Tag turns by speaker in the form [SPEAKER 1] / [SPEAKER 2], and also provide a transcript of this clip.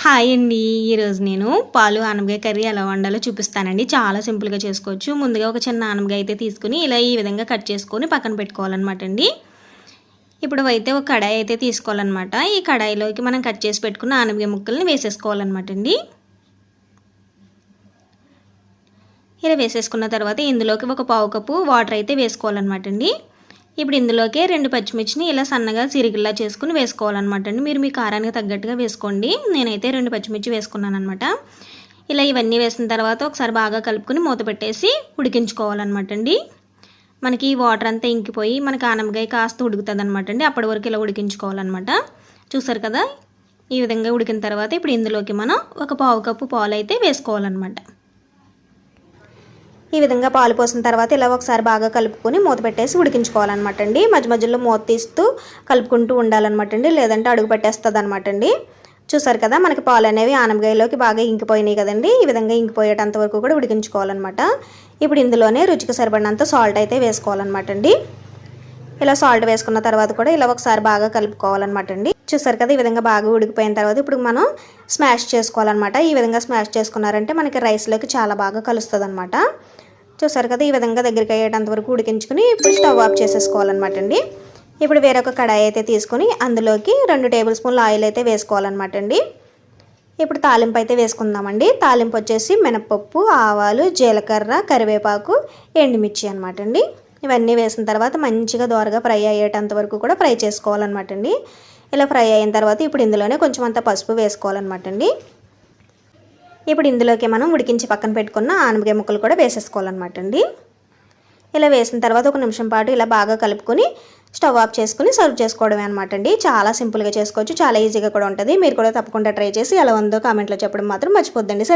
[SPEAKER 1] Hi అండి. ఈరోజు నేను పాలు ఆనపకాయ కర్రీ ఎలా వండాలో చూపిస్తానండి. చాలా సింపుల్గా చేసుకోవచ్చు. ముందుగా ఒక చిన్న ఆనపకాయ అయితే తీసుకుని ఇలా ఈ విధంగా కట్ చేసుకొని పక్కన పెట్టుకోవాలన్నమాట అండి. ఇప్పుడు అయితే ఒక కడాయి అయితే తీసుకోవాలన్నమాట. ఈ కడాయిలోకి మనం కట్ చేసి పెట్టుకున్న ఆనపకాయ ముక్కల్ని వేసేసుకోవాలన్నమాట అండి. ఇలా వేసేసుకున్న తర్వాత ఇందులోకి ఒక పావు కప్పు వాటర్ అయితే వేసుకోవాలన్నమాట అండి. ఇప్పుడు ఇందులోకి రెండు పచ్చిమిర్చిని ఇలా సన్నగా సిరిగిల్లా చేసుకుని వేసుకోవాలన్నమాట అండి. మీరు మీ కారానికి తగ్గట్టుగా వేసుకోండి. నేనైతే రెండు పచ్చిమిర్చి వేసుకున్నాను అనమాట ఇలా ఇవన్నీ వేసిన తర్వాత ఒకసారి బాగా కలుపుకొని మూత పెట్టేసి ఉడికించుకోవాలన్నమాట అండి. మనకి ఈ వాటర్ అంతా ఇంకిపోయి మనకి ఆనమకాయ కాస్త ఉడుకుతుంది అనమాట అండి. అప్పటి వరకు ఇలా ఉడికించుకోవాలన్నమాట. చూసారు కదా? ఈ విధంగా ఉడికిన తర్వాత ఇప్పుడు ఇందులోకి మనం ఒక పావు కప్పు పాలు అయితే వేసుకోవాలన్నమాట. ఈ విధంగా పాలు పోసిన తర్వాత ఇలా ఒకసారి బాగా కలుపుకొని మూత పెట్టేసి ఉడికించుకోవాలన్నమాట అండి. మధ్య మధ్యలో మూత తీస్తూ కలుపుకుంటూ ఉండాలన్నమాట అండి. లేదంటే అడుగు పెట్టేస్తుంది అనమాట అండి. చూసారు కదా మనకి పాలు అనేవి ఆనపకాయలోకి బాగా ఇంకిపోయినాయి కదండి. ఈ విధంగా ఇంకిపోయేటంత వరకు కూడా ఉడికించుకోవాలన్నమాట. ఇప్పుడు ఇందులోనే రుచికి సరిపడినంత సాల్ట్ అయితే వేసుకోవాలన్నమాట అండి. ఇలా సాల్ట్ వేసుకున్న తర్వాత కూడా ఇలా ఒకసారి బాగా కలుపుకోవాలన్నమాట అండి. చూసారు కదా ఈ విధంగా బాగా ఉడికిపోయిన తర్వాత ఇప్పుడు మనం స్మాష్ చేసుకోవాలన్నమాట. ఈ విధంగా స్మాష్ చేసుకున్నారంటే మనకి రైస్లోకి చాలా బాగా కలుస్తుంది అనమాట చూసారు కదా ఈ విధంగా దగ్గరికి అయ్యేటంత వరకు ఉడికించుకుని ఇప్పుడు స్టవ్ ఆఫ్ చేసేసుకోవాలన్నమాట అండి. ఇప్పుడు వేరొక కడాయి అయితే తీసుకుని అందులోకి రెండు టేబుల్ స్పూన్ల ఆయిల్ అయితే వేసుకోవాలన్నమాట అండి. ఇప్పుడు తాలింపు అయితే వేసుకుందామండి. తాలింపు వచ్చేసి మినపప్పు ఆవాలు జీలకర్ర కరివేపాకు ఎండుమిర్చి అనమాట అండి. ఇవన్నీ వేసిన తర్వాత మంచిగా దోరగా ఫ్రై అయ్యేటంత వరకు కూడా ఫ్రై చేసుకోవాలన్నమాట అండి. ఇలా ఫ్రై అయిన తర్వాత ఇప్పుడు ఇందులోనే కొంచెం అంత పసుపు వేసుకోవాలన్నమాట అండి ఇప్పుడు ఇందులోకి మనం ఉడికించి పక్కన పెట్టుకున్న ఆనపకాయ ముక్కలు కూడా వేసేసుకోవాలన్నమాట అండి ఇలా వేసిన తర్వాత ఒక నిమిషం పాటు ఇలా బాగా కలుపుకొని స్టవ్ ఆఫ్ చేసుకుని సర్వ్ చేసుకోవడమే అనమాట అండి చాలా సింపుల్గా చేసుకోవచ్చు చాలా ఈజీగా కూడా ఉంటుంది. మీరు కూడా తప్పకుండా ట్రై చేసి ఎలా ఉందో కామెంట్లో చెప్పడం మాత్రం మర్చిపోద్దండి. సరే